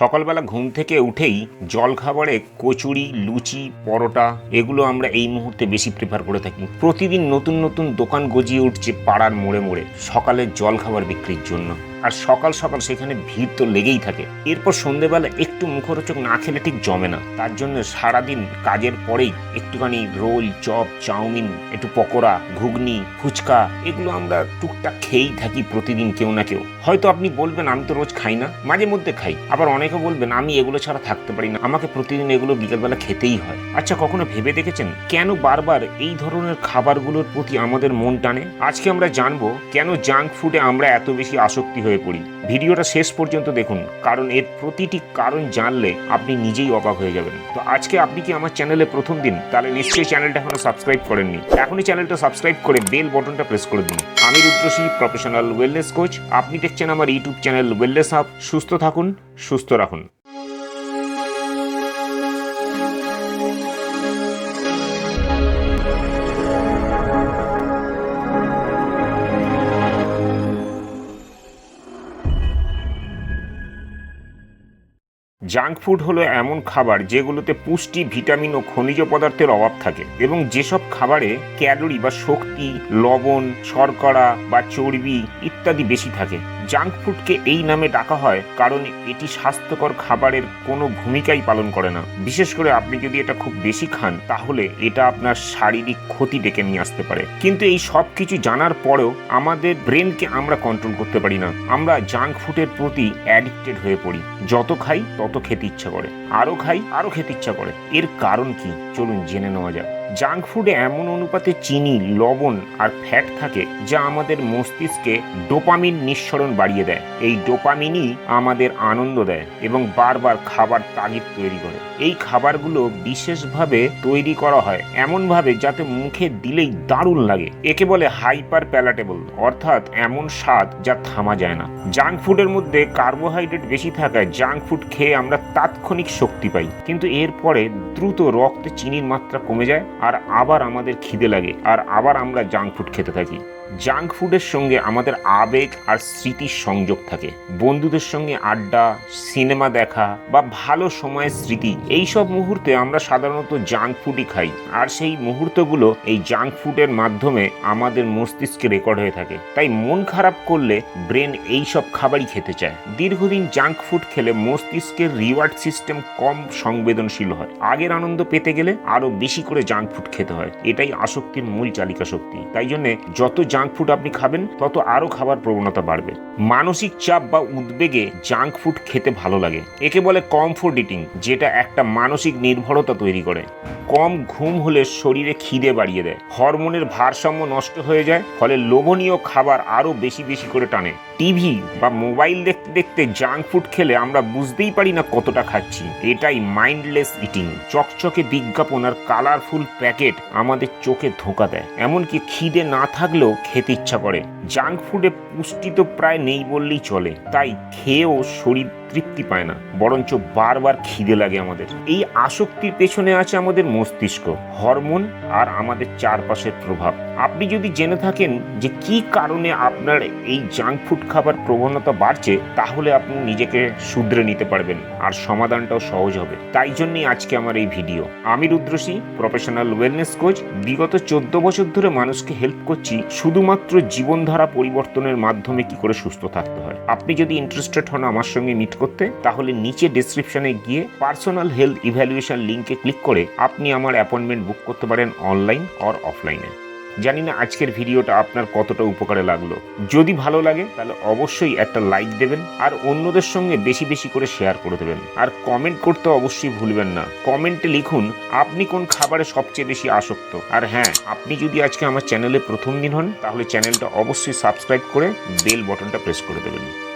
সকালবেলা ঘুম থেকে উঠেই জলখাবারে কচুরি, লুচি, পরোটা, এগুলো আমরা এই মুহূর্তে বেশি প্রেফার করে থাকি। প্রতিদিন নতুন নতুন দোকান গজিয়ে উঠছে পাড়ার মোড়ে মোড়ে সকালের জলখাবার বিক্রির জন্য। আর সকাল সকাল সেখানে ভিড় তো লেগেই থাকে। এরপর সন্ধেবেলা একটু মুখরোচক না খেলে ঠিক জমে না। তার জন্য সারাদিন কাজের পরেই একটুখানি রোল, চপ, চাউমিন, একটু পকোড়া, ঘুগনি, ফুচকা, এগুলো আমরা টুকটাক খেয়েই থাকি প্রতিদিন কেউ না কেউ। হয়তো আপনি বলবেন, আমি তো রোজ খাই না। মাঝে মধ্যে খাই। আবার অনেকে বলবেন, আমি এগুলো ছাড়া থাকতে পারি না। আমাকে প্রতিদিন এগুলো বিকেলবেলা খেতেই হয়। আচ্ছা কখনো ভেবে দেখেছেন? কেন বারবার এই ধরনের খাবারগুলোর প্রতি আমাদের মন টানে? আজকে আমরা জানব, কেন জাঙ্ক ফুডে আমরা এত বেশি আসক্তি হয়ে পড়ি। ভিডিওটা শেষ পর্যন্ত দেখুন, কারণ এর প্রতিটি কারণ জানলে আপনি নিজেই অবাক হয়ে যাবেন। তো আজকে আপনি কি আমার চ্যানেলে প্রথম দিন? তাহলে নিশ্চয়ই চ্যানেলটা এখনও সাবস্ক্রাইব করেননি। এখনই চ্যানেলটা সাবস্ক্রাইব করে বেল বটনটা প্রেস করে দিন। আমি রুদ্রসী প্রফেশনাল ওয়েলনেস কোচ আপনি দেখছেন আমার ইউটিউব চ্যানেল ওয়েলনেস হাব সুস্থ থাকুন, সুস্থ রাখুন। জাঙ্ক ফুড হলো এমন খাবার যেগুলোতে পুষ্টি, ভিটামিন ও খনিজ পদার্থের অভাব থাকে এবং যেসব খাবারে ক্যালোরি বা শক্তি, লবণ, শর্করা বা চর্বি ইত্যাদি বেশি থাকে। জাঙ্ক ফুডকে এই নামে ডাকা হয় কারণ এটি স্বাস্থ্যকর খাবারের কোনো ভূমিকাই পালন করে না। বিশেষ করে আপনি যদি এটা খুব বেশি খান, তাহলে এটা আপনার শারীরিক ক্ষতি ডেকে নিয়ে আসতে পারে। কিন্তু এই সব কিছু জানার পরেও আমাদের ব্রেনকে আমরা কন্ট্রোল করতে পারি না। আমরা জাঙ্ক ফুডের প্রতি অ্যাডিক্টেড হয়ে পড়ি। যত খাই, তত খেতে ইচ্ছা করে। আরও খাই, আরও খেতে ইচ্ছা করে। এর কারণ কি? চলুন জেনে নেওয়া যাক। জাঙ্ক ফুডে এমন অনুপাতে চিনি, লবণ আর ফ্যাট থাকে যা আমাদের মস্তিষ্কে ডোপামিন নিঃসরণ বাড়িয়ে দেয়। এই ডোপামিনই আমাদের আনন্দ দেয় এবং বারবার খাবার তাগিদ তৈরি করে। এই খাবারগুলো বিশেষভাবে তৈরি করা হয় এমনভাবে যাতে মুখে দিলেই দারুণ লাগে। একে বলে হাইপার প্যালাটেবল অর্থাৎ এমন স্বাদ যা থামা যায় না। জাঙ্ক ফুডের মধ্যে কার্বোহাইড্রেট বেশি থাকায় জাঙ্ক ফুড খেয়ে আমরা তাৎক্ষণিক শক্তি পাই। কিন্তু এরপরে দ্রুত রক্তে চিনির মাত্রা কমে যায় আর আবার আমাদের খিদে লাগে আর আবার আমরা জাঙ্ক ফুড খেতে থাকি। জাঙ্ক ফুডের সঙ্গে আমাদের আবেগ আর স্মৃতির সংযোগ থাকে। বন্ধুদের সঙ্গে আড্ডা, সিনেমা দেখা বা ভালো সময়ের স্মৃতি এই সব মুহূর্তে আমরা সাধারণত জাঙ্ক ফুডই খাই। আর সেই মুহূর্তগুলো এই জাঙ্ক ফুডের মাধ্যমে আমাদের মস্তিষ্কে রেকর্ড হয়ে থাকে। তাই মন খারাপ করলে ব্রেন এই সব খাবারই খেতে চায়। দীর্ঘদিন জাঙ্ক ফুড খেলে মস্তিষ্কের রিওয়ার্ড সিস্টেম কম সংবেদনশীল হয়। আগের আনন্দ পেতে গেলে আরও বেশি করে জাঙ্ক ফুড খেতে হয়। এটাই আসক্তির মূল চালিকা শক্তি তাই জন্যে যত জাঙ্ক ফুড আপনি খাবেন, তত আরও খাবার প্রবণতা বাড়বে। মানসিক চাপ বা উদ্বেগে জাঙ্ক ফুড খেতে ভালো লাগে। একে বলে কমফোর্ট ইটিং যেটা একটা মানসিক নির্ভরতা তৈরি করে। কম ঘুম হলে শরীরে খিদে বাড়িয়ে দেয়। হরমোনের ভারসাম্য নষ্ট হয়ে যায়, ফলে লোভনীয় খাবার আরও বেশি বেশি করে টানে। টিভি বা মোবাইল দেখতে দেখতে জাঙ্ক ফুড খেলে আমরা বুঝতেই পারি না কতটা খাচ্ছি। এটাই মাইন্ডলেস ইটিং চকচকে বিজ্ঞাপন আর কালারফুল প্যাকেট আমাদের চোখে ধোকা দেয়। এমনকি খিদে না থাকলেও খেতে ইচ্ছা করে। জাঙ্ক ফুডে পুষ্টি তো প্রায় নেই বললেই চলে। তাই খেয়েও শরীর তৃপ্তি পায় না, বরঞ্চ বারবার খিদে লাগে আমাদের। এই আসক্তির পেছনে আছে আমাদের মস্তিষ্ক, হরমোন আর আমাদের চারপাশের প্রভাব। আপনি যদি জেনে থাকেন যে কি কারণে আপনার এই জাঙ্ক ফুড খাবার প্রবণতা বাড়ছে, তাহলে আপনি নিজেকে শুধরে নিতে পারবেন আর সমাধানটাও সহজ হবে। তাই জন্যই আজকে আমার এই ভিডিও। আমি রুদ্রসী প্রফেশনাল ওয়েলনেস কোচ বিগত চোদ্দ বছর ধরে মানুষকে হেল্প করছি শুধুমাত্র জীবনধারা পরিবর্তনের মাধ্যমে কি করে সুস্থ থাকতে হয়। আপনি যদি ইন্টারেস্টেড হন আমার সঙ্গে মিট করতে, তাহলে নিচে ডিসক্রিপশনে গিয়ে পার্সোনাল হেলথ ইভ্যালুয়েশন লিঙ্কে ক্লিক করে আপনি আমার অ্যাপয়েন্টমেন্ট বুক করতে পারেন অনলাইন অর অফলাইনে জানি না আজকের ভিডিওটা আপনার কতটা উপকারে লাগল। যদি ভালো লাগে, তাহলে অবশ্যই একটা লাইক দেবেন আর অন্যদের সঙ্গে বেশি বেশি করে শেয়ার করে দেবেন। আর কমেন্ট করতে অবশ্যই ভুলবেন না। কমেন্টে লিখুন, আপনি কোন খাবারে সবচেয়ে বেশি আসক্ত? আর হ্যাঁ আপনি যদি আজকে আমার চ্যানেলে প্রথম দিন হন, তাহলে চ্যানেলটা অবশ্যই সাবস্ক্রাইব করে বেল বটনটা প্রেস করে দেবেন।